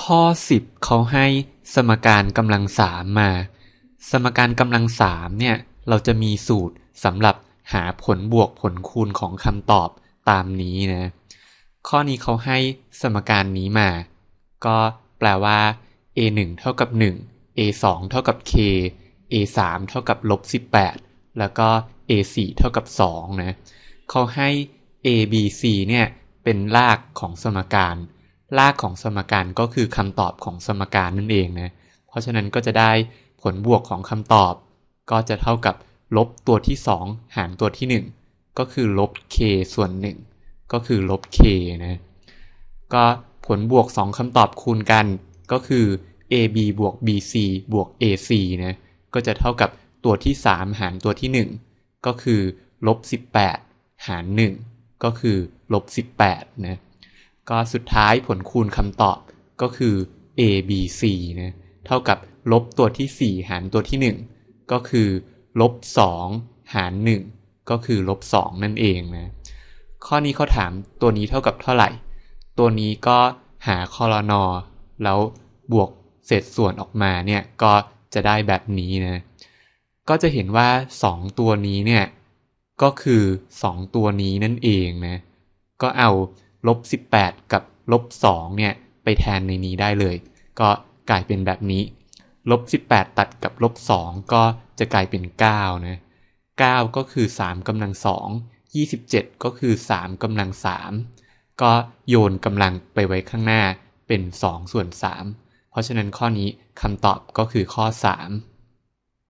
ข้อ 10เขาให้สมการกำลังสามมา สมการกำลังสามเนี่ยเราจะมีสูตรสำหรับหาผลบวกผลคูณของคำตอบตามนี้นะ ข้อนี้เขาให้สมการนี้มา ก็แปลว่า a 1เท่ากับ 1 a 2เท่ากับ k a 3เท่ากับลบ18 แล้วก็ a 4เท่ากับ2นะเขาให้ a b c เนี่ยเป็นรากของสมการ รากของสมการก็คือคำตอบของสมการนั่นเองนะ เพราะฉะนั้นก็จะได้ผลบวกของคำตอบ ก็จะเท่ากับลบตัวที่ 2 หารตัวที่ 1 ก็คือลบ k ส่วน 1 ก็คือลบ k นะ ก็ผลบวก 2คำตอบคูณกันก็คือ ab บวก bc บวก ac นะก็จะเท่ากับตัวที่ 3 หารตัวที่ 1 ก็คือลบ18 หาร 1 ก็คือลบ18นะ ก็สุดท้ายผลคูณคำตอบก็คือ a b c นะเท่ากับลบตัวที่ 4 หารตัวที่ 1 ก็คือลบ 2 หาร 1 ก็คือลบ 2 นั่นเองนะข้อนี้เขาถามตัวนี้เท่ากับเท่าไหร่ ตัวนี้ก็หาคอรนอแล้วบวกเศษส่วนออกมาเนี่ยก็จะได้แบบนี้นะก็จะเห็นว่า 2 ตัวนี้เนี่ยก็คือ 2 ตัวนี้นั่นเองนะก็เอา ลบ18 กับลบ2เนี่ยไปแทนในนี้ได้เลย ก็กลายเป็นแบบนี้ลบ18 ตัดกับลบ2ก็จะกลายเป็น9นะ9ก็คือ3กำลัง2 27 ก็คือ 3กำลัง 3 ก็โยนกำลังไปไว้ข้างหน้าเป็น 2 ส่วน 3 เพราะฉะนั้นข้อนี้คำตอบก็คือข้อ 3